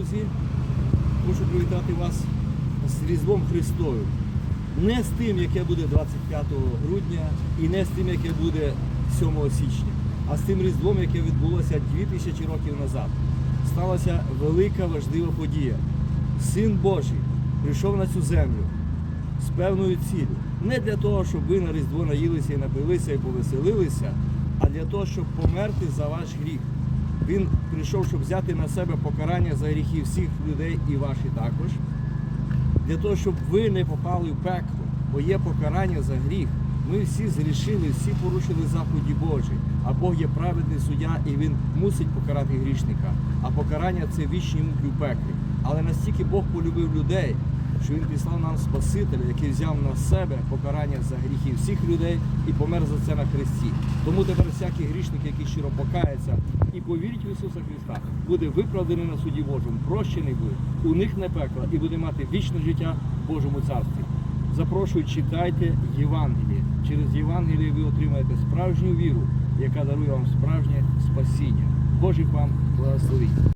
друзі, хочу привітати вас з Різдвом Христовим. Не з тим, яке буде 25 грудня, і не з тим, яке буде 7 січня, а з тим Різдвом, яке відбулося 2000 років назад. Сталася велика важлива подія. Син Божий прийшов на цю землю з певною ціллю. Не для того, щоб ви на Різдво наїлися і напилися і повеселилися, а для того, щоб померти за ваш гріх. Він прийшов, щоб взяти на себе покарання за гріхи всіх людей і ваші також. Для того, щоб ви не попали в пекло, бо є покарання за гріх. Ми всі зрішили, всі порушили заповіді Божі, а Бог є праведний суддя і він мусить покарати грішника. А покарання це вічні муки в пеклі. Але настільки Бог полюбив людей, що він післав нам Спасителя, який взяв на себе покарання за гріхи всіх людей і помер за це на хресті. Тому тепер всякий грішник, який щиро покається і повірить в Ісуса Христа, буде виправданий на суді Божому, прощений буде, уникне пекла і буде мати вічне життя в Божому царстві. Запрошую, читайте Євангеліє. Через Євангеліє ви отримаєте справжню віру, яка дарує вам справжнє спасіння. Божих вам благословінь.